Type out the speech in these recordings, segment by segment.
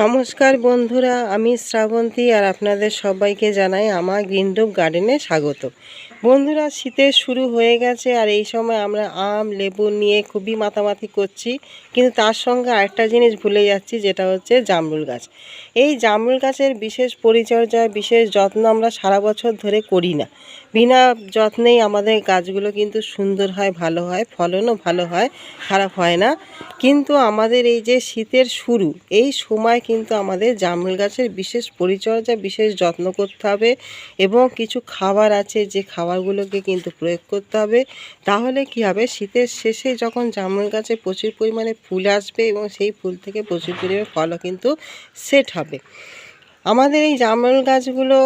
নমস্কার বন্ধুরা, আমি শ্রাবন্তী আর আপনাদের সবাইকে জানাই আমার গ্রিনডুপ গার্ডেনে স্বাগত। বন্ধুরা শীতের শুরু হয়ে গেছে আর এই সময় আমরা আম, লেবু নিয়ে খুবই মাতামাতি করছি। কিন্তু তার সঙ্গে আরেকটা জিনিস ভুলে যাচ্ছি, যেটা হচ্ছে জামরুল গাছ। এই জামরুল গাছের বিশেষ পরিচর্যা বিশেষ যত্ন আমরা সারা বছর ধরে করি না। বিনা যত্নেই আমাদের গাছগুলো কিন্তু সুন্দর হয়, ভালো হয়, ফলনও ভালো হয়, খারাপ হয় না। কিন্তু আমাদের এই যে শীতের শুরু, এই সময় কিন্তু আমাদের জামরুল গাছের বিশেষ পরিচর্যা, বিশেষ যত্ন করতে হবে এবং কিছু খাবার আছে যে খাবারগুলোকে কিন্তু প্রয়োগ করতে হবে। তাহলে কি হবে? শীতের শেষে যখন জামরুল গাছে প্রচুর পরিমাণে ফুল আসবে এবং সেই ফুল থেকে প্রচুর পরিমাণে ফলও কিন্তু সেট হবে। আমাদের এই জামরুল গাছগুলো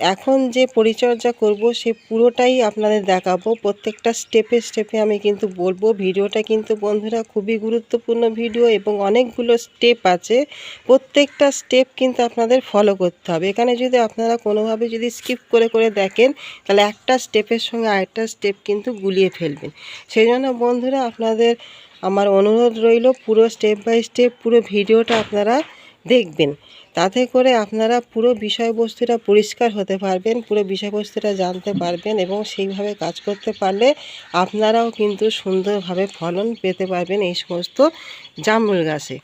এখন যে পরিচর্যা করব, সে পুরোটাই আপনাদের দেখাবো। প্রত্যেকটা স্টেপে স্টেপে আমি কিন্তু বলব, ভিডিওটা কিন্তু বন্ধুরা খুবই গুরুত্বপূর্ণ ভিডিও এবং অনেকগুলো স্টেপ আছে। প্রত্যেকটা স্টেপ কিন্তু আপনাদের ফলো করতে হবে। এখানে যদি আপনারা কোনোভাবে যদি স্কিপ করে করে দেখেন, তাহলে একটা স্টেপের সঙ্গে আরেকটা স্টেপ কিন্তু গুলিয়ে ফেলবেন। সেই জন্য বন্ধুরা আপনাদের আমার অনুরোধ রইল, পুরো স্টেপ বাই স্টেপ পুরো ভিডিওটা আপনারা দেখবেন। তাতে করে আপনারা পুরো বিষয়বস্তুটা পরিষ্কার হতে পারবেন, পুরো বিষয়বস্তুটা জানতে পারবেন এবং সেইভাবে কাজ করতে পারলে আপনারাও কিন্তু সুন্দরভাবে ফলন পেতে পারবেন এই সমস্ত জামরুল গাছে।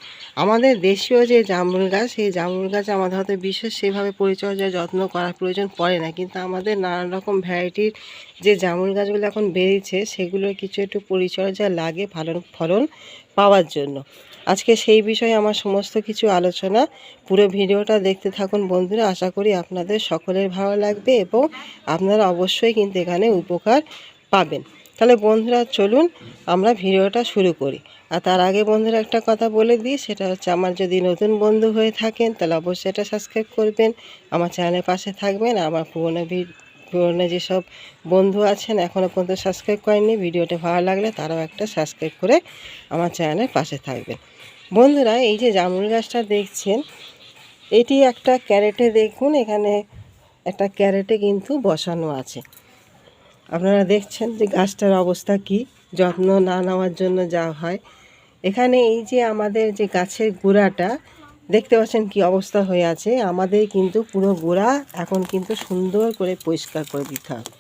আমাদের দেশীয় যে জামরুল গাছ, সেই জামরুল গাছ আমাদের হয়তো বিশেষ সেভাবে পরিচর্যা যত্ন করার প্রয়োজন পড়ে না, কিন্তু আমাদের নানান রকম ভ্যারাইটির যে জামরুল গাছগুলো এখন বেরিয়েছে, সেগুলোর কিছু একটু পরিচর্যা লাগে, ভালো ফলন পাওয়ার জন্য। আজকে সেই বিষয়ে আমার সমস্ত কিছু আলোচনা। পুরো ভিডিওটা দেখতে থাকুন বন্ধুরা। আশা করি আপনাদের সকলের ভালো লাগবে এবং আপনারা অবশ্যই কিন্তু এখানে উপকার পাবেন। তাহলে বন্ধুরা, চলুন আমরা ভিডিওটা শুরু করি। আর তার আগে বন্ধুরা, একটা কথা বলে দিই, সেটা হচ্ছে আমার যদি নতুন বন্ধু হয়ে থাকেন, তাহলে অবশ্যই এটা সাবস্ক্রাইব করবেন। আমার চ্যানেলের পাশে থাকবেন। আমার পুরোনো পুরোনো যেসব বন্ধু আছেন এখনও পর্যন্ত সাবস্ক্রাইব করেননি। ভিডিওটা ভালো লাগলে তারাও একটা সাবস্ক্রাইব করে আমার চ্যানেলের পাশে থাকবেন। বন্ধুরা, এই যে জামরুল গাছটা দেখছেন, এটি একটা ক্যারেটে দেখুন, এখানে একটা ক্যারেটে কিন্তু বসানো আছে। আপনারা দেখছেন যে গাছটার অবস্থা কি, যত্ন না নেওয়ার জন্য যা হয়। এখানে এই যে আমাদের যে গাছের গোড়াটা, দেখতে পাচ্ছেন কি অবস্থা হয়ে আছে। আমাদের কিন্তু পুরো গোড়া এখন কিন্তু সুন্দর করে পরিষ্কার করে দিতে হবে।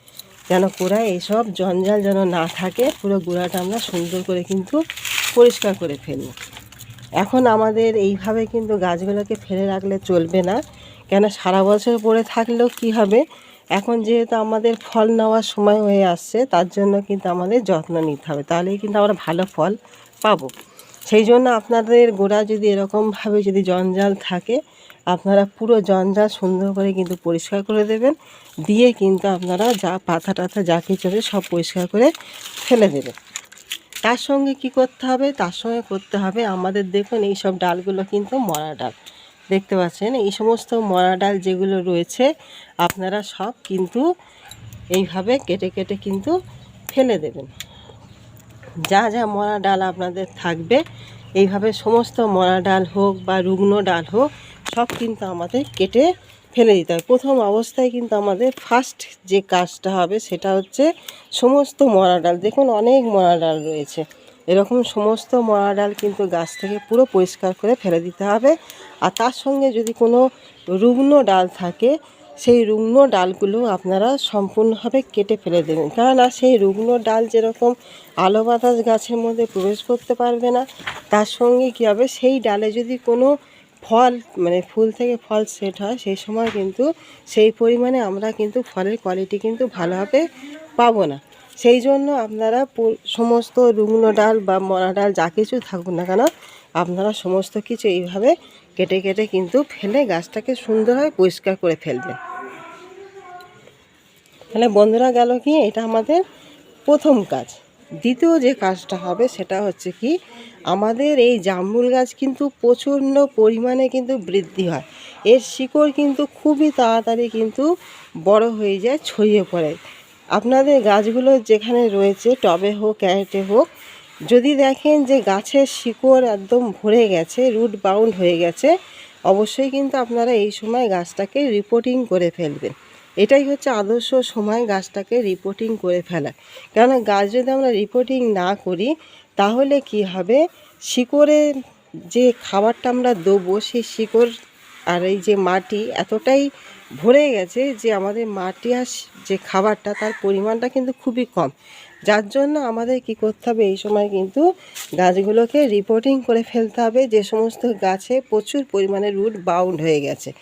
যেন গোড়ায় এইসব জঞ্জাল যেন না থাকে, পুরো গোড়াটা আমরা সুন্দর করে কিন্তু পরিষ্কার করে ফেলব। এখন আমাদের এইভাবে কিন্তু গাছগুলোকে ফেলে রাখলে চলবে না। কেন সারা বছর পড়ে থাকলেও কি হবে? এখন যেহেতু আমাদের ফল নেওয়ার সময় হয়ে আসছে, তার জন্য কিন্তু আমাদের যত্ন নিতে হবে। তাহলেই কিন্তু আমরা ভালো ফল পাবো। সেই জন্য আপনাদের গোড়া যদি এরকমভাবে যদি জঞ্জাল থাকে, আপনারা পুরো জঞ্জাল সুন্দর করে কিন্তু পরিষ্কার করে দেবেন। দিয়ে কিন্তু আপনারা যা পাতা টাথা যা কিছু সব পরিষ্কার করে ফেলে দেবেন। তার সঙ্গে কি করতে হবে? তার সঙ্গে করতে হবে আমাদের দেখুন এই সব ডালগুলো কিন্তু মরা ডাল। দেখতে পাচ্ছেন? এই সমস্ত মরা ডাল যেগুলো রয়েছে, আপনারা সব কিন্তু এইভাবে কেটে কেটে কিন্তু ফেলে দেবেন। যা যা মরা ডাল আপনাদের থাকবে, এইভাবে সমস্ত মরা ডাল হোক বা রুগ্ন ডাল হোক, সব কিন্তু আমাদের কেটে ফেলে দিতে হবে। প্রথম অবস্থায় কিন্তু আমাদের ফার্স্ট যে কাজটা হবে সেটা হচ্ছে সমস্ত মরা ডাল। দেখুন অনেক মরা ডাল রয়েছে। এরকম সমস্ত মরা ডাল কিন্তু গাছ থেকে পুরো পরিষ্কার করে ফেলে দিতে হবে। আর তার সঙ্গে যদি কোনো রুগ্ন ডাল থাকে, সেই রুগ্ন ডালগুলো আপনারা সম্পূর্ণভাবে কেটে ফেলে দেবেন। কেননা সেই রুগ্ন ডাল যেরকম আলো বাতাস গাছের মধ্যে প্রবেশ করতে পারবে না, তার সঙ্গে কী হবে? সেই ডালে যদি কোনো ফল মানে ফুল থেকে ফল সেট হয়, সেই সময় কিন্তু সেই পরিমাণে আমরা কিন্তু ফলের কোয়ালিটি কিন্তু ভালোভাবে পাবো না। সেই জন্য আপনারা সমস্ত রুগ্ন ডাল বা মরা ডাল যা কিছু থাকুক না কেন, আপনারা সমস্ত কিছু এইভাবে কেটে কেটে কিন্তু ফেলে গাছটাকে সুন্দরভাবে পরিষ্কার করে ফেলবেন। তাহলে বন্ধুরা গেল কি? এটা আমাদের প্রথম কাজ। দ্বিতীয় যে কাজটা হবে সেটা হচ্ছে কি, আমাদের এই জামরুল গাছ কিন্তু প্রচণ্ড পরিমাণে কিন্তু বৃদ্ধি হয়। এর শিকড় কিন্তু খুবই তাড়াতাড়ি কিন্তু বড় হয়ে যায়, ছড়িয়ে পড়ে। আপনাদের গাছগুলো যেখানে রয়েছে, টবে হোক, ক্যারেটে হোক, যদি দেখেন যে গাছের শিকড় একদম ভরে গেছে, রুট বাউন্ড হয়ে গেছে, অবশ্যই কিন্তু আপনারা এই সময় গাছটাকে রিপোর্টিং করে ফেলবেন। এটাই হচ্ছে আদর্শ সময় গাছটাকে রিপোর্টিং করে ফেলা। কেননা গাছ যদি আমরা রিপোর্টিং না করি, তাহলে কি হবে? শিকড়ে যে খাবারটা আমরা দেবো, সেই শিকড় আর এই যে মাটি এতটাই ভরে গেছে যে আমাদের মাটি আর যে খাবারটা, তার পরিমাণটা কিন্তু খুবই কম। যার জন্য আমাদের কি করতে হবে? এই সময় কিন্তু গাছগুলোকে রিপোর্টিং করে ফেলতে হবে। যে সমস্ত গাছে প্রচুর পরিমাণে রুট বাউন্ড হয়ে গেছে।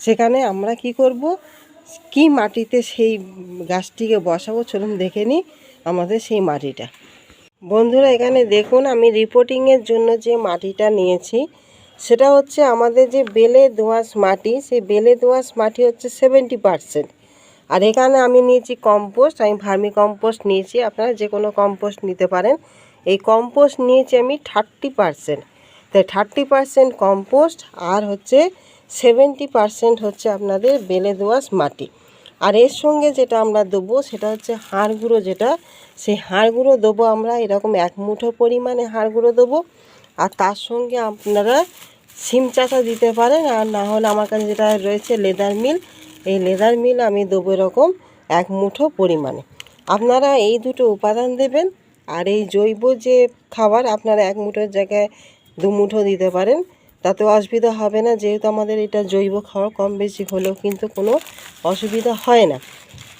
সেখানে আমরা কি করব? কি মাটিতে সেই গাছটিকে বসাবো চলুন দেখে নিই আমাদের সেই মাটিটা। বন্ধুরা, এখানে দেখুন আমি রিপোর্টিংয়ের জন্য যে মাটিটা নিয়েছি, সেটা হচ্ছে আমাদের যে বেলে দোআঁশ মাটি, সেই বেলে দোআঁশ মাটি হচ্ছে সেভেন্টি পারসেন্ট আর এখানে আমি নিয়েছি কম্পোস্ট আমি ভার্মি কম্পোস্ট নিয়েছি, আপনারা যে কোনো কম্পোস্ট নিতে পারেন। এই কম্পোস্ট নিয়েছি আমি থার্টি পারসেন্ট তাই থার্টি পারসেন্ট কম্পোস্ট আর হচ্ছে সেভেন্টি পারসেন্ট হচ্ছে আপনাদের বেলে দোআঁশ মাটি। আর এর সঙ্গে যেটা আমরা দেবো, সেটা হচ্ছে হাড় গুঁড়ো যেটা, সেই হাড় গুঁড়ো দেবো আমরা, এরকম এক মুঠো পরিমাণে হাড় গুঁড়ো দেবো। আর তার সঙ্গে আপনারা সিম চাষা দিতে পারেন, আর না হলে আমার কাছে যেটা রয়েছে লেদার মিল, এই লেদার মিল আমি দেবো এরকম এক মুঠো পরিমাণে। আপনারা এই দুটো উপাদান দেবেন, আর এই জৈব যে খাবার, আপনারা এক মুঠোর জায়গায় দু মুঠো দিতে পারেন। তাতে অসুবিধা হবে না, যেহেতু আমাদের এটা জৈব খাবার কম বেশি হলেও কিন্তু কোনো অসুবিধা হয় না।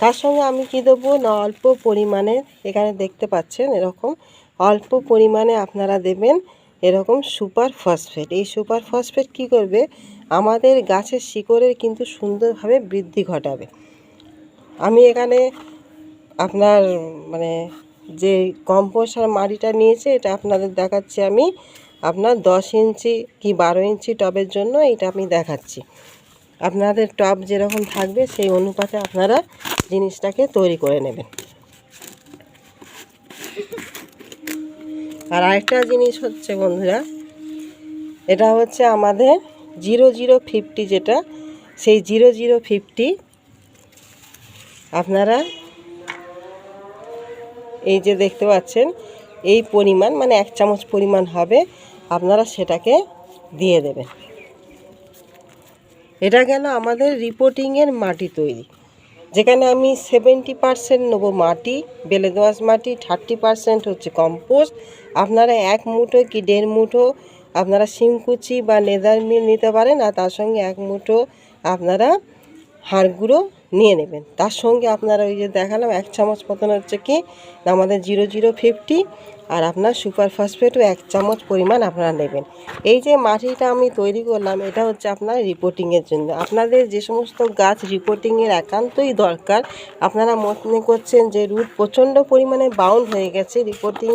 তার সঙ্গে আমি কি দেবো না, অল্প পরিমাণে, এখানে দেখতে পাচ্ছেন এরকম, অল্প পরিমাণে আপনারা দেবেন এরকম সুপার ফসফেট। এই সুপার ফসফেট কী করবে? আমাদের গাছের শিকড়ের কিন্তু সুন্দরভাবে বৃদ্ধি ঘটাবে। আমি এখানে আপনার মানে যে কম্পোস্ট আর মাটিটা নিয়েছে, এটা আপনাদের দেখাচ্ছি আমি। আপনার দশ ইঞ্চি কি বারো ইঞ্চি টবের জন্য এটা আমি দেখাচ্ছি। আপনাদের টব যেরকম থাকবে সেই অনুপাতে আপনারা জিনিসটাকে তৈরি করে নেবেন। আর আরেকটা জিনিস হচ্ছে বন্ধুরা, এটা হচ্ছে আমাদের জিরো জিরো ফিফটি যেটা, সেই জিরো জিরো ফিফটি আপনারা এই যে দেখতে পাচ্ছেন, এই পরিমাণ মানে এক চামচ পরিমাণ হবে আপনারা সেটাকে দিয়ে দেবেন। এটা গেল আমাদের রিপোর্টিংয়ের মাটি তৈরি। যেখানে আমি সেভেন্টি পারসেন্ট নেব মাটি বেলে দোআঁশ মাটি থার্টি পারসেন্ট হচ্ছে কম্পোস্ট আপনারা এক মুঠো কি দেড় মুঠো আপনারা শিমকুচি বা নেদার মিল নিতে পারেন, আর তার সঙ্গে এক মুঠো আপনারা হাড় গুঁড়ো নিয়ে নেবেন। তার সঙ্গে আপনারা ওই যে দেখালাম এক চামচ মতন হচ্ছে কি আমাদের জিরো জিরো ফিফটি আর আপনার সুপার ফসফেটও এক চামচ পরিমাণ আপনারা নেবেন। এই যে মাটিটা আমি তৈরি করলাম, এটা হচ্ছে আপনার রিপোর্টিংয়ের জন্য। আপনাদের যে সমস্ত গাছ রিপোর্টিংয়ের একান্তই দরকার, আপনারা মনে করছেন যে রুট প্রচণ্ড পরিমাণে বাউন্ড হয়ে গেছে রিপোর্টিং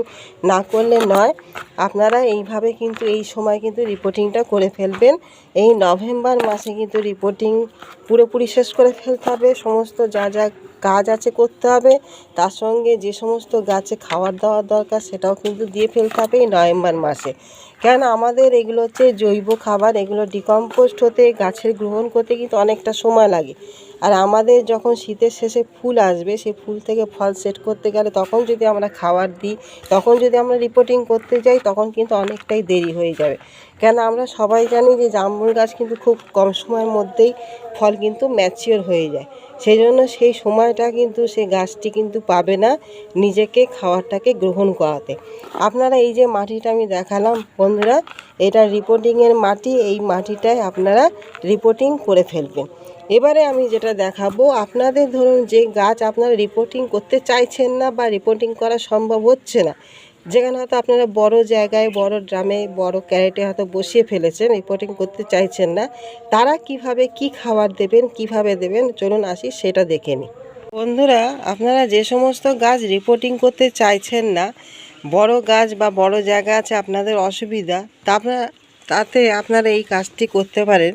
না করলে নয়। আপনারা এইভাবে কিন্তু এই সময় কিন্তু রিপোর্টিংটা করে ফেলবেন। এই নভেম্বর মাসে কিন্তু রিপোর্টিং পুরোপুরি শেষ করে ফেলতে হবে। সমস্ত যা যা কাজ আছে করতে হবে। তার সঙ্গে যে সমস্ত গাছে খাবার দাওয়ার দরকার, সেটাও কিন্তু দিয়ে ফেলতে হবে এই নভেম্বর মাসে। কেন আমাদের এগুলো হচ্ছে জৈব খাবার, এগুলো ডিকম্পোস্ট হতে, গাছের গ্রহণ করতে কিন্তু অনেকটা সময় লাগে। আর আমাদের যখন শীতের শেষে ফুল আসবে সেই ফুল থেকে ফল সেট করতে গেলে তখন যদি আমরা খাবার দিই, তখন যদি আমরা রিপোর্টিং করতে যাই, তখন কিন্তু অনেকটাই দেরি হয়ে যাবে। কেন আমরা সবাই জানি যে জামরুল গাছ কিন্তু খুব কম সময়ের মধ্যেই ফল কিন্তু ম্যাচিওর হয়ে যায়। সেই জন্য সেই সময়টা কিন্তু সে গাছটি কিন্তু পাবে না নিজেকে খাওয়ারটাকে গ্রহণ করাতে। আপনারা এই যে মাটিটা আমি দেখালাম, বন্ধুরা, এটা রিপোর্টিংয়ের মাটি, এই মাটিটায় আপনারা রিপোর্টিং করে ফেলবেন। এবারে আমি যেটা দেখাবো, আপনাদের ধরুন যে গাছ আপনারা রিপোর্টিং করতে চাইছেন না বা রিপোর্টিং করা সম্ভব হচ্ছে না যেখানে হয়তো আপনারা বড় জায়গায়, বড় ড্রামে, বড় ক্যারেটে হয়তো বসিয়ে ফেলেছেন রিপোর্টিং করতে চাইছেন না। তারা কীভাবে কি খাবার দেবেন, কীভাবে দেবেন, চলুন আসি, সেটা দেখে নিই। বন্ধুরা, আপনারা যে সমস্ত গাছ রিপোর্টিং করতে চাইছেন না, বড় গাছ বা বড় জায়গা আছে, আপনাদের অসুবিধা, তা আপনারা, তাতে আপনারা এই কাজটি করতে পারেন।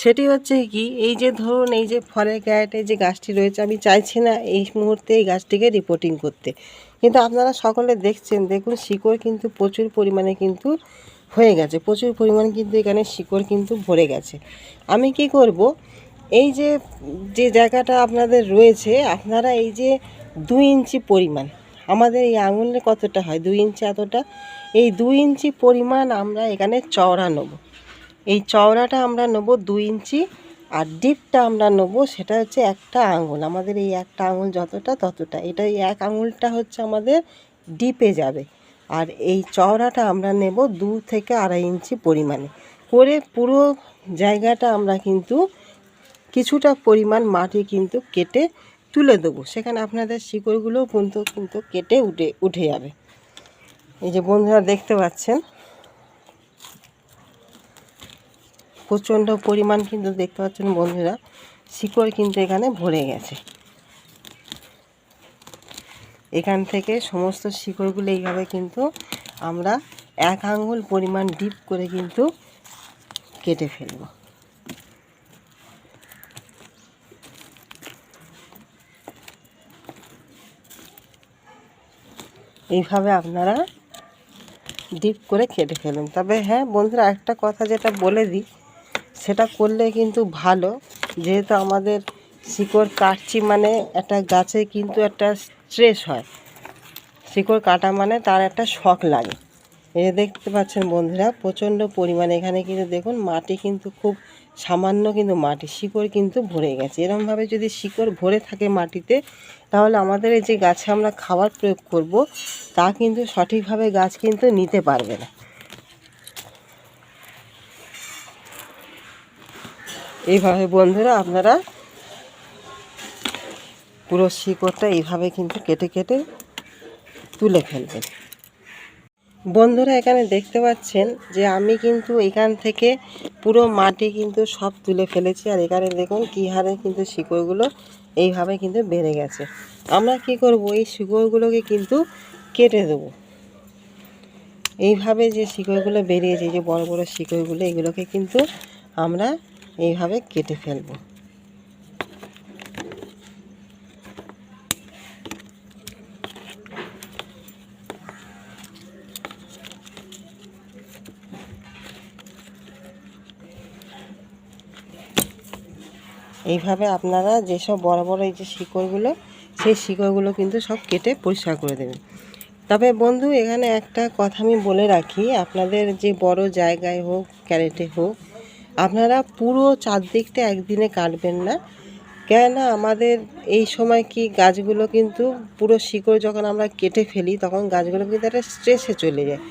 সেটি হচ্ছে কি, এই যে ধরুন, এই যে ফলের ক্যারেটে যে গাছটি রয়েছে, আমি চাইছি না এই মুহূর্তে এই গাছটিকে রিপোর্টিং করতে। কিন্তু আপনারা সকলে দেখছেন, দেখুন শিকড় কিন্তু প্রচুর পরিমাণে কিন্তু হয়ে গেছে, প্রচুর পরিমাণ কিন্তু এখানে শিকড় কিন্তু ভরে গেছে। আমি কি করব? এই যে যে জায়গাটা আপনাদের রয়েছে, আপনারা এই যে দুই ইঞ্চি পরিমাণ, আমাদের এই আঙুলে কতটা হয়? দুই ইঞ্চি এতটা। এই দুই ইঞ্চি পরিমাণ আমরা এখানে চওড়া নেব। এই চওড়াটা আমরা নেব দুই ইঞ্চি আর ডিপটা আমরা নেব সেটা হচ্ছে একটা আঙুল। আমাদের এই একটা আঙুল যতটা ততটা। এটা এই এক আঙুলটা হচ্ছে আমাদের ডিপে যাবে। আর এই চওড়াটা আমরা নেব দু থেকে আড়াই ইঞ্চি পরিমাণে। করে পুরো জায়গাটা আমরা কিন্তু কিছুটা পরিমাণ মাটি কিন্তু কেটে তুলে দেবো। সেখানে আপনাদের শিকড়গুলোও কিন্তু কিন্তু কেটে উঠে উঠে যাবে। এই যে বন্ধুরা দেখতে পাচ্ছেন প্রচণ্ড পরিমাণ কিন্তু দেখতে পাচ্ছেন বন্ধুরা, শিকড় কিন্তু এখানে ভরে গেছে। এখান থেকে সমস্ত শিকড়গুলো এইভাবে কিন্তু আমরা এক আঙ্গুল পরিমাণ ডিপ করে কিন্তু কেটে ফেলব। এইভাবে আপনারা ডিপ করে কেটে ফেলুন। তবে হ্যাঁ বন্ধুরা, একটা কথা যেটা বলে দিই সেটা করলে কিন্তু ভালো। যেহেতু আমাদের শিকড় কাটছি মানে একটা গাছে কিন্তু একটা স্ট্রেস হয়। শিকড় কাটা মানে তার একটা শখ লাগে। এ দেখতে পাচ্ছেন বন্ধুরা, প্রচণ্ড পরিমাণে এখানে কিন্তু দেখুন মাটি কিন্তু খুব সামান্য কিন্তু মাটি, শিকড় কিন্তু ভরে গেছে। এরমভাবে যদি শিকড় ভরে থাকে মাটিতে, তাহলে আমাদের এই যে গাছে আমরা খাবার প্রয়োগ করব, তা কিন্তু সঠিকভাবে গাছ কিন্তু নিতে পারবে না। এইভাবে বন্ধুরা আপনারা পুরো শিকড়টা এইভাবে কিন্তু কেটে কেটে তুলে ফেলবেন। বন্ধুরা এখানে দেখতে পাচ্ছেন যে আমি কিন্তু এখান থেকে পুরো মাটি কিন্তু সব তুলে ফেলেছি আর এখানে দেখুন কী হারে কিন্তু শিকড়গুলো এইভাবে কিন্তু বেড়ে গেছে। আমরা কি করব? এই শিকড়গুলোকে কিন্তু কেটে দেবো। এইভাবে যে শিকড়গুলো বেরিয়েছে যে বড় বড় শিকড়গুলো, এগুলোকে কিন্তু আমরা এইভাবে কেটে ফেলব। এইভাবে আপনারা যেসব বড় বড় এই যে শিকড়গুলো, সেই শিকড়গুলো কিন্তু সব কেটে পরিষ্কার করে দেবেন। তবে বন্ধু, এখানে একটা কথা আমি বলে রাখি, আপনাদের যে বড় জায়গায় হোক, ক্যারেটে হোক আপনারা পুরো চারদিকটা একদিনে কাটবেন না। কেননা আমাদের এই সময় কি গাছগুলো কিন্তু পুরো শিকড় যখন আমরা কেটে ফেলি, তখন গাছগুলো কিন্তু একটা স্ট্রেসে চলে যায়।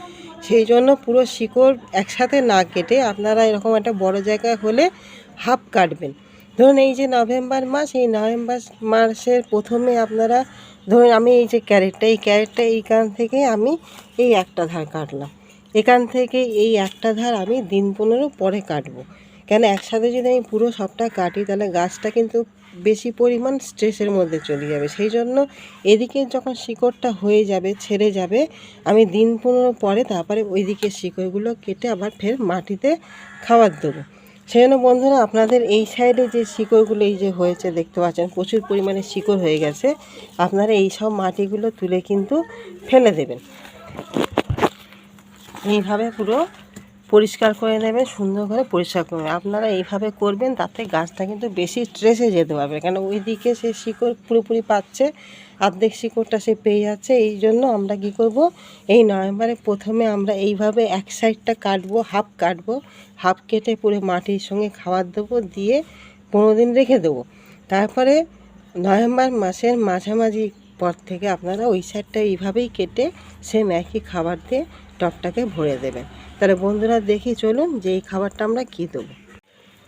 সেই জন্য পুরো শিকড় একসাথে না কেটে আপনারা এরকম একটা বড় জায়গায় হলে হাফ কাটবেন। ধরুন এই যে নভেম্বর মাস, এই নভেম্বর মাসের প্রথমে আপনারা, ধরুন আমি এই যে ক্যারেটটা, এই ক্যারেটটা এইখান থেকে আমি এই একটা ধার কাটলাম। এখান থেকে এই একটা ধার আমি দিন পনেরো পরে কাটবো। কেন একসাথে যদি আমি পুরো সবটা কাটি, তাহলে গাছটা কিন্তু বেশি পরিমাণ স্ট্রেসের মধ্যে চলে যাবে। সেই জন্য এদিকে যখন শিকড়টা হয়ে যাবে, ছেড়ে যাবে, আমি দিন পনেরো পরে তারপরে ওইদিকে শিকড়গুলো কেটে আবার ফের মাটিতে খাবার দেবো। সেই জন্য বন্ধুরা, আপনাদের এই সাইডে যে শিকড়গুলো এই যে হয়েছে, দেখতে পাচ্ছেন, প্রচুর পরিমাণে শিকড় হয়ে গেছে। আপনারা এই সব মাটিগুলো তুলে কিন্তু ফেলে দেবেন। এইভাবে পুরো পরিষ্কার করে নেবেন, সুন্দর করে পরিষ্কার করবেন আপনারা এইভাবে করবেন, তাতে গাছটা কিন্তু বেশি স্ট্রেসে যেতে পারবে। কেন ওই দিকে সে শিকড় পুরোপুরি পাচ্ছে, অর্ধেক শিকড়টা সে পেয়ে যাচ্ছে। এই জন্য আমরা কি করব, এই নভেম্বরে প্রথমে আমরা এইভাবে এক সাইডটা কাটবো, হাফ কাটবো, হাফ কেটে পুরো মাটির সঙ্গে খাবার দেবো, দিয়ে পনেরো দিন রেখে দেবো। তারপরে নভেম্বর মাসের মাঝামাঝি পর থেকে আপনারা ওই সাইডটা এইভাবেই কেটে সেম একই খাবার দিয়ে টপটাকে ভরে দেবেন। তাহলে বন্ধুরা দেখি চলুন যে এই খাবারটা আমরা কী দেবো।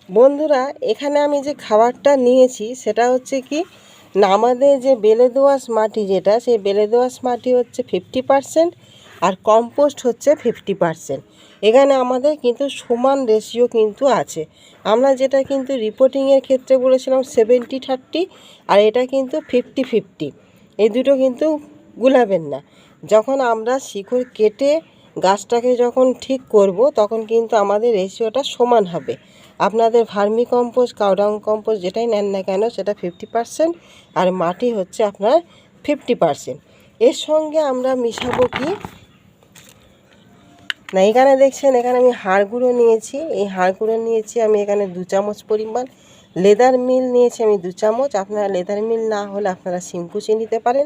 বন্ধুরা, এখানে আমি যে খাবারটা নিয়েছি, সেটা হচ্ছে কি না আমাদের যে বেলে দোআঁশ মাটি যেটা, সেই বেলে দোআঁশ মাটি হচ্ছে ফিফটি পারসেন্ট আর কম্পোস্ট হচ্ছে ফিফটি পারসেন্ট এখানে আমাদের কিন্তু সমান রেশিও কিন্তু আছে। আমরা যেটা কিন্তু রিপোর্টিংয়ের ক্ষেত্রে বলেছিলাম সেভেন্টি থার্টি আর এটা কিন্তু ফিফটি ফিফটি এই দুটো কিন্তু গুলাবেন না। যখন আমরা শিকড় কেটে গাছটাকে যখন ঠিক করব, তখন কিন্তু আমাদের রেশিওটা সমান হবে। আপনাদের ভার্মি কম্পোস্ট কাউডাং কম্পোস্ট যেটাই নেন না কেন, সেটা ফিফটি পারসেন্ট আর মাটি হচ্ছে আপনার ফিফটি পারসেন্ট এর সঙ্গে আমরা মিশাবো কি? না, এখানে দেখছেন, এখানে আমি হাড় গুঁড়ো নিয়েছি। এই হাড় গুঁড়ো নিয়েছি আমি এখানে দু চামচ পরিমাণ। লেদার মিল নিয়েছি আমি দু চামচ। আপনারা লেদার মিল না হলে আপনারা শিম্পুচি নিতে পারেন।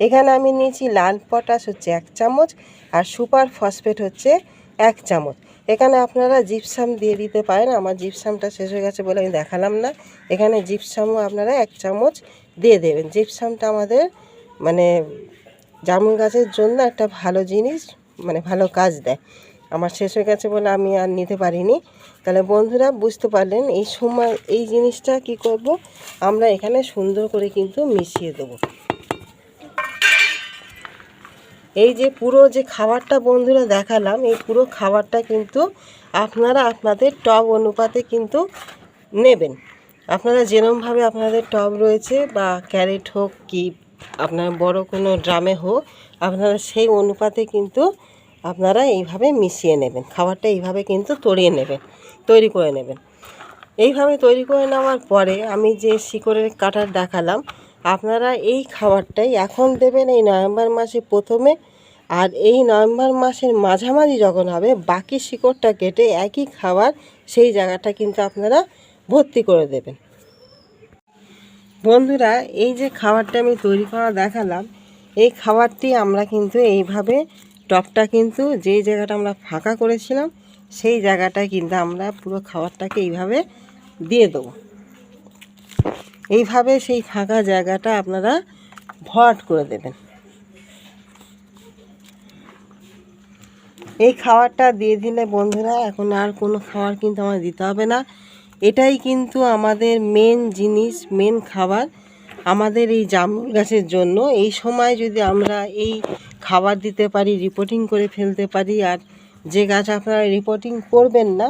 এখানে আমি নিয়েছি লাল পটাশ হচ্ছে এক চামচ আর সুপার ফসফেট হচ্ছে এক চামচ। এখানে আপনারা জিপসাম দিয়ে দিতে পারেন। আমার জিপসামটা শেষ হয়ে গেছে বলে আমি দেখালাম না। এখানে জিপসামও আপনারা এক চামচ দিয়ে দেবেন। জিপসামটা আমাদের মানে জামুন গাছের জন্য একটা ভালো জিনিস মানে ভালো কাজ দেয়। আমার শেষ হয়ে গেছে বলে আমি আর নিতে পারিনি। তাহলে বন্ধুরা বুঝতে পারলেন এই সময়, এই জিনিসটা কি করব? আমরা এখানে সুন্দর করে কিন্তু মিশিয়ে দেবো। এই যে পুরো যে খাবারটা বন্ধুরা দেখালাম, এই পুরো খাবারটা কিন্তু আপনারা আপনাদের টব অনুপাতে কিন্তু নেবেন। আপনারা যেরমভাবে আপনাদের টব রয়েছে বা ক্যারেট হোক কি আপনার বড় কোনো ড্রামে হোক, আপনারা সেই অনুপাতে কিন্তু আপনারা এইভাবে মিশিয়ে নেবেন। খাবারটা এইভাবে কিন্তু তড়িয়ে নেবেন, তৈরি করে নেবেন। এইভাবে তৈরি করে নেওয়ার পরে আমি যে শিকড়ের কাটার দেখালাম আপনারা এই খাবারটাই এখন দেবেন এই নভেম্বর মাসে প্রথমে। আর এই নভেম্বর মাসের মাঝামাঝি যখন হবে, বাকি শিকড়টা কেটে একই খাবার সেই জায়গাটা কিন্তু আপনারা ভর্তি করে দেবেন। বন্ধুরা, এই যে খাবারটা আমি তৈরি করা দেখালাম, এই খাবারটি আমরা কিন্তু এইভাবে টপটা কিন্তু যেই জায়গাটা আমরা ফাঁকা করেছিলাম, সেই জায়গাটায় কিন্তু আমরা পুরো খাবারটাকে এইভাবে দিয়ে দেবো। এইভাবে সেই ফাঁকা জায়গাটা আপনারা ভরাট করে দেবেন। এই খাবারটা দিয়ে দিলে বন্ধুরা, এখন আর কোনো খাবার কিন্তু আমার দিতে হবে না। এটাই কিন্তু আমাদের মেন জিনিস মেন খাবার আমাদের এই জামরুল গাছের জন্য। এই সময় যদি আমরা এই খাবার দিতে পারি রিপোর্টিং করে ফেলতে পারি, আর যে গাছ আপনারা রিপোর্টিং করবেন না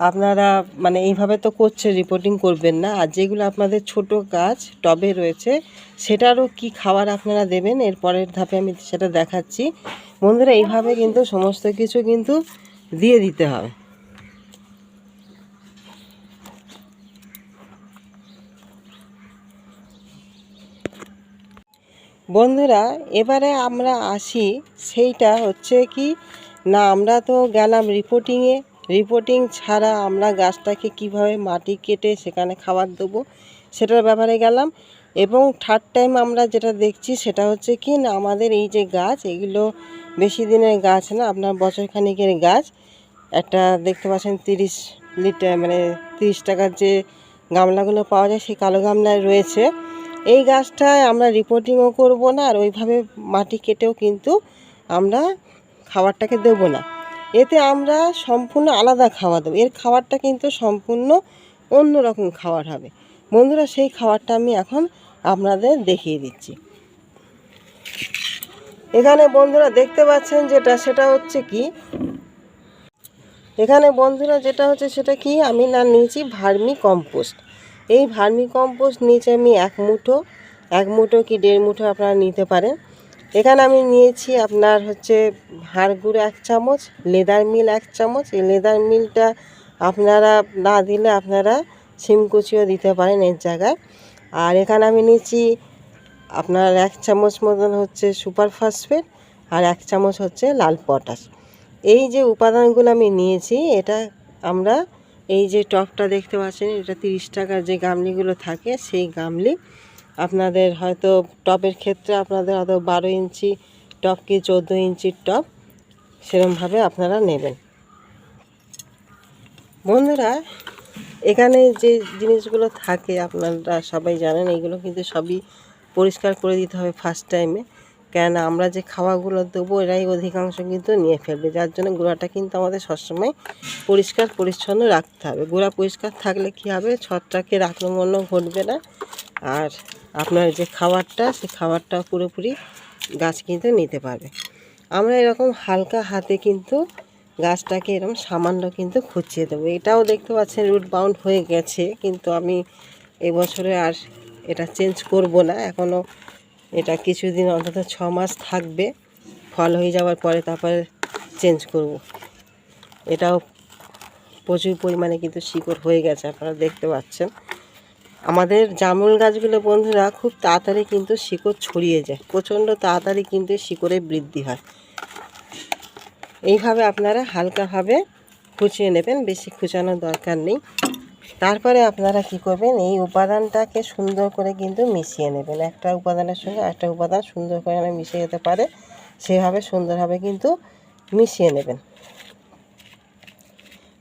আপনারা মানে এইভাবে তো করছে রিপোর্টিং করবেন না। আর যেগুলো আপনাদের ছোট গাছ, টবে রয়েছে, সেটারও কি খাবার আপনারা দেবেন? এর পরের ধাপে আমি সেটা দেখাচ্ছি। বন্ধুরা, এইভাবে কিন্তু সমস্ত কিছু কিন্তু দিয়ে দিতে হবে। বন্ধুরা, এবারে আমরা আসি, সেইটা হচ্ছে কি, না, আমরা তো গেলাম রিপোর্টিংয়ে রিপোর্টিং ছাড়া আমরা গাছটাকে কীভাবে মাটি কেটে সেখানে খাবার দেবো, সেটার ব্যাপারে গেলাম। এবং থার্ড টাইম আমরা যেটা দেখছি সেটা হচ্ছে কি, না, আমাদের এই যে গাছ, এগুলো বেশি দিনের গাছ না, আপনার বছর খানিকের গাছ। একটা দেখতে পাচ্ছেন তিরিশ লিটার মানে তিরিশ টাকার যে গামলাগুলো পাওয়া যায়, সেই কালো গামলায় রয়েছে। এই গাছটায় আমরা রিপোর্টিংও করব না, আর ওইভাবে মাটি কেটেও কিন্তু আমরা খাবারটাকে দেব না। এতে আমরা সম্পূর্ণ আলাদা খাওয়া দেবো। এর খাবারটা কিন্তু সম্পূর্ণ অন্য রকম খাবার হবে। বন্ধুরা, সেই খাবারটা আমি এখন আপনাদের দেখিয়ে দিচ্ছি। এখানে বন্ধুরা দেখতে পাচ্ছেন যেটা, সেটা হচ্ছে কি? এখানে বন্ধুরা যেটা হচ্ছে, সেটা কি? আমি না নিয়েছি ভার্মি কম্পোস্ট। এই ভার্মি কম্পোস্ট নিচে আমি এক মুঠো। এক মুঠো কি দেড় মুঠো আপনারা নিতে পারেন। এখানে আমি নিয়েছি আপনার হচ্ছে হাড় গুঁড়ো এক চামচ, লেদার মিল এক চামচ। এই লেদার মিলটা আপনারা না দিলে আপনারা শিমকুচিও দিতে পারেন এর জায়গায়। আর এখানে আমি নিয়েছি আপনার এক চামচ মতন হচ্ছে সুপার ফসফেট আর এক চামচ হচ্ছে লাল পটাশ। এই যে উপাদানগুলো আমি নিয়েছি, এটা আমরা এই যে টপটা দেখতে পাচ্ছেন, এটা তিরিশ টাকার যে গামলিগুলো থাকে, সেই গামলি আপনাদের হয়তো টপের ক্ষেত্রে আপনাদের হয়তো বারো ইঞ্চি টপ কি চোদ্দ ইঞ্চির টপ সেরমভাবে আপনারা নেবেন। বন্ধুরা, এখানে যে জিনিসগুলো থাকে আপনারা সবাই জানেন এইগুলো কিন্তু সবই পরিষ্কার করে দিতে হবে ফার্স্ট টাইমে কেন আমরা যে খাওয়াগুলো দেবো, এরাই অধিকাংশ কিন্তু নিয়ে ফেলবে। যার জন্য গোড়াটা কিন্তু আমাদের সবসময় পরিষ্কার পরিচ্ছন্ন রাখতে হবে। গোড়া পরিষ্কার থাকলে কি হবে? ছত্রাকের আক্রমণও ঘটবে না। আর আপনার যে খাবারটা, সে খাবারটা পুরোপুরি গাছ কিন্তু নিতে পারবে। আমরা এরকম হালকা হাতে কিন্তু গাছটাকে এরকম সামান্য কিন্তু খুঁচিয়ে দেবো। এটাও দেখতে পাচ্ছেন, রুট বাউন্ড হয়ে গেছে, কিন্তু আমি এবছরে আর এটা চেঞ্জ করব না। এখনও এটা কিছুদিন অন্তত ছ মাস থাকবে, ফল হয়ে যাওয়ার পরে তারপরে চেঞ্জ করব। এটাও প্রচুর পরিমাণে কিন্তু শিকড় হয়ে গেছে, আপনারা দেখতে পাচ্ছেন। আমাদের জামরুল গাছগুলো বন্ধুরা খুব তাড়াতাড়ি কিন্তু শিকড় ছড়িয়ে যায়। প্রচণ্ড তাড়াতাড়ি কিন্তু শিকড়ে বৃদ্ধি হয়। এইভাবে আপনারা হালকাভাবে খুঁচিয়ে নেবেন, বেশি খুঁচানোর দরকার নেই। তারপরে আপনারা কি করবেন, এই উপাদানটাকে সুন্দর করে কিন্তু মিশিয়ে নেবেন। একটা উপাদানের সঙ্গে একটা উপাদান সুন্দর করে মিশে যেতে পারে, সেভাবে সুন্দরভাবে কিন্তু মিশিয়ে নেবেন।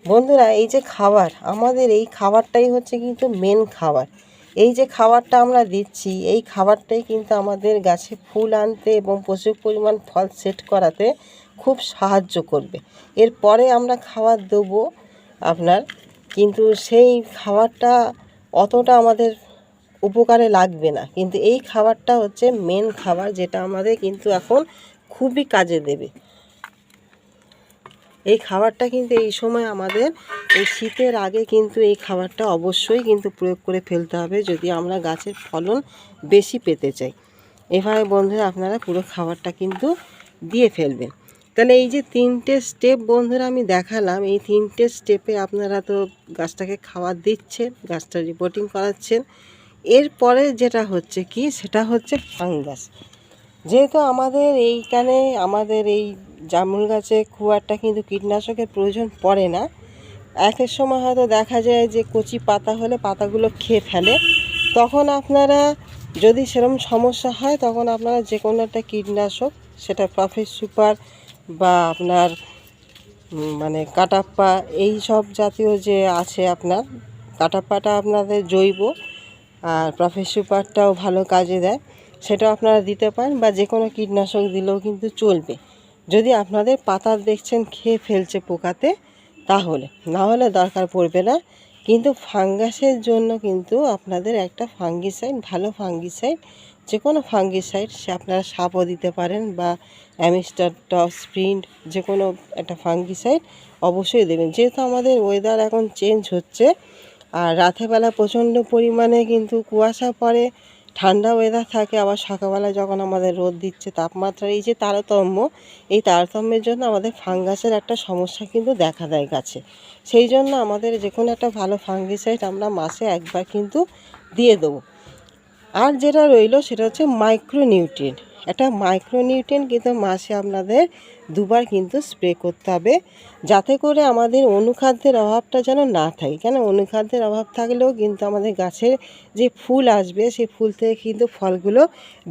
বন্ধুরা, এই যে খাবার, আমাদের এই খাবারটাই হচ্ছে কিন্তু মেন খাবার। এই যে খাবারটা আমরা দিচ্ছি, এই খাবারটাই কিন্তু আমাদের গাছে ফুল আনতে এবং প্রচুর পরিমাণ ফল সেট করাতে খুব সাহায্য করবে। এরপরে আমরা খাবার দেবো আপনার, কিন্তু সেই খাবারটা অতটা আমাদের উপকারে লাগবে না। কিন্তু এই খাবারটা হচ্ছে মেন খাবার, যেটা আমাদের কিন্তু এখন খুবই কাজে দেবে। এই খাবারটা কিন্তু এই সময় আমাদের, এই শীতের আগে কিন্তু এই খাবারটা অবশ্যই কিন্তু প্রয়োগ করে ফেলতে হবে যদি আমরা গাছের ফলন বেশি পেতে চাই। এভাবে বন্ধুরা আপনারা পুরো খাবারটা কিন্তু দিয়ে ফেলবেন। তাহলে এই যে তিনটে স্টেপ বন্ধুরা আমি দেখালাম, এই তিনটে স্টেপে আপনারা তো গাছটাকে খাবার দিচ্ছেন, গাছটা রিপোর্টিং করাচ্ছেন। এরপরে যেটা হচ্ছে কি? সেটা হচ্ছে ফাঙ্গাস যেহেতু আমাদের এইখানে, আমাদের এই জামুল গাছে খুব একটা কিন্তু কীটনাশকের প্রয়োজন পড়ে না। একের সময় হয়তো দেখা যায় যে কচি পাতা হলে পাতাগুলো খেয়ে ফেলে। তখন আপনারা যদি সেরকম সমস্যা হয়, তখন আপনারা যে কোনো একটা কীটনাশক, সেটা প্রফেস সুপার বা আপনার মানে কাটাপ্পা, এই সব জাতীয় যে আছে আপনার, কাটাপ্পাটা আপনাদের জৈব, আর প্রফেস সুপারটাও ভালো কাজে দেয়। সেটাও আপনারা দিতে পারেন বা যে কোনো কীটনাশক দিলেও কিন্তু চলবে। যদি আপনাদের পাতা দেখছেন, খেয়ে ফেলছে পোকাতে, তাহলে। না হলে দরকার পড়বে না। কিন্তু ফাঙ্গাসের জন্য কিন্তু আপনাদের একটা ফাঙ্গিসাইড, ভালো ফাঙ্গিসাইড যে কোনো ফাঙ্গিসাইড সে আপনারা সাপও দিতে পারেন বা অ্যামিস্টার টপ স্প্রিন্ট যে কোনো একটা ফাঙ্গিসাইড অবশ্যই দেবেন। যেহেতু আমাদের ওয়েদার এখন চেঞ্জ হচ্ছে, আর রাতেরবেলা প্রচণ্ড পরিমাণে কিন্তু কুয়াশা পড়ে ঠান্ডা ওয়েদার থাকে, আবার সকালবেলা যখন আমাদের রোদ দিচ্ছে তাপমাত্রা এই যে তারতম্য, এই তারতম্যের জন্য আমাদের ফাঙ্গাসের একটা সমস্যা কিন্তু দেখা দেয় গাছে। সেই জন্য আমাদের যে কোনো একটা ভালো ফাঙ্গিসাইড আমরা মাসে একবার কিন্তু দিয়ে দেবো। আর যেটা রইল সেটা হচ্ছে মাইক্রোনিউট্রিয়েন্ট একটা মাইক্রোনিউট্রিয়েন্ট কিন্তু মাসে আপনাদের দুবার কিন্তু স্প্রে করতে হবে। যাতে করে আমাদের অনুখাদ্যের অভাবটা যেন না থাকে। কেন? অনুখাদ্যের অভাব থাকলেও কিন্তু আমাদের গাছের যে ফুল আসবে, সেই ফুল থেকে কিন্তু ফলগুলো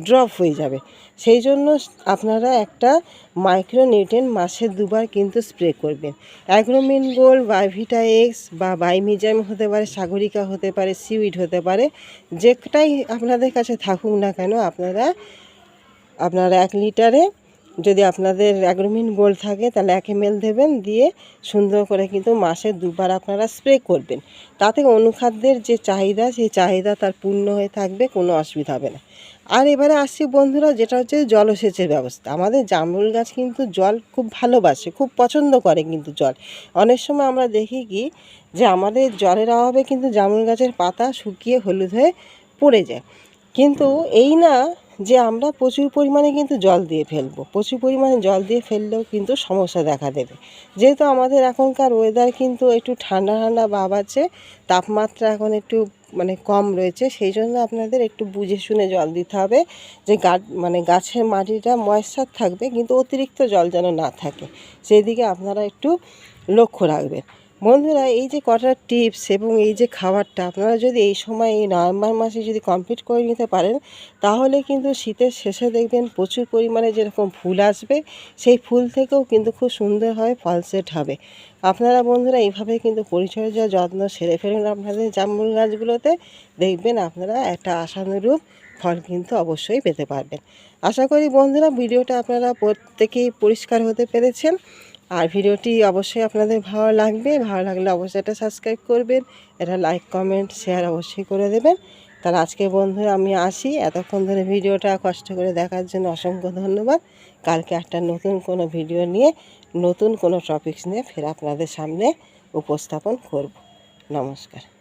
ড্রপ হয়ে যাবে। সেই জন্য আপনারা একটা মাইক্রোনিউট্রিয়েন্ট মাসে দুবার কিন্তু স্প্রে করবেন। অ্যাগ্রোমিন গোল্ড বাইভিটা এক্স বা বাইমিজাম হতে পারে সাগরিকা হতে পারে সিউইড হতে পারে, যেটাই আপনাদের কাছে থাকুক না কেন, আপনারা আপনার এক লিটারে যদি আপনাদের অ্যাগ্রোমিন গোল্ড থাকে, তাহলে এক এম দেবেন, দিয়ে সুন্দর করে কিন্তু মাসে দুবার আপনারা স্প্রে করবেন। তাতে অনুখাদ্যের যে চাহিদা, সেই চাহিদা তার পূর্ণ হয়ে থাকবে, কোনো অসুবিধা হবে না। আর এবারে আসছি বন্ধুরা, যেটা হচ্ছে জলসেচের ব্যবস্থা। আমাদের জামরুল গাছ কিন্তু জল খুব ভালোবাসে, খুব পছন্দ করে কিন্তু জল। অনেক সময় আমরা দেখি কি, যে আমাদের জলের অভাবে কিন্তু জামরুল গাছের পাতা শুকিয়ে হলুদ হয়ে পড়ে যায়। কিন্তু এই না যে আমরা প্রচুর পরিমাণে কিন্তু জল দিয়ে ফেলব। প্রচুর পরিমাণে জল দিয়ে ফেললেও কিন্তু সমস্যা দেখা দেবে। যেহেতু আমাদের এখনকার ওয়েদার কিন্তু একটু ঠান্ডা ঠান্ডা ভাব আছে, তাপমাত্রা এখন একটু মানে কম রয়েছে, সেই জন্য আপনাদের একটু বুঝে শুনে জল দিতে হবে যে গা মানে গাছের মাটিটা ময়েশ্চার থাকবে কিন্তু অতিরিক্ত জল যেন না থাকে। সেই দিকে আপনারা একটু লক্ষ্য রাখবেন। বন্ধুরা, এই যে কটা টিপস এবং এই যে খাবারটা, আপনারা যদি এই সময়, এই নভেম্বর মাসে যদি কমপ্লিট করে নিতে পারেন, তাহলে কিন্তু শীতের শেষে দেখবেন প্রচুর পরিমাণে যেরকম ফুল আসবে, সেই ফুল থেকেও কিন্তু খুব সুন্দরভাবে ফল সেট হবে। আপনারা বন্ধুরা, এইভাবে কিন্তু পরিচর্যা, যত্ন সেরে ফেলুন আপনাদের জামরুল গাছগুলোতে। দেখবেন আপনারা একটা আশানুরূপ ফল কিন্তু অবশ্যই পেতে পারবেন। আশা করি বন্ধুরা, ভিডিওটা আপনারা প্রত্যেকেই পরিষ্কার হতে পেরেছেন। আর ভিডিওটি অবশ্যই আপনাদের ভালো লাগবে, ভালো লাগলে অবশ্যই এটা সাবস্ক্রাইব করবেন, এটা লাইক কমেন্ট শেয়ার অবশ্যই করে দেবেন। তাহলে আজকে বন্ধুরা আমি আসি, এতক্ষণ ধরে ভিডিওটা কষ্ট করে দেখার জন্য অসংখ্য ধন্যবাদ। কালকে একটা নতুন কোনো ভিডিও নিয়ে, নতুন কোনো টপিকস নিয়ে ফের আপনাদের সামনে উপস্থাপন করব। নমস্কার।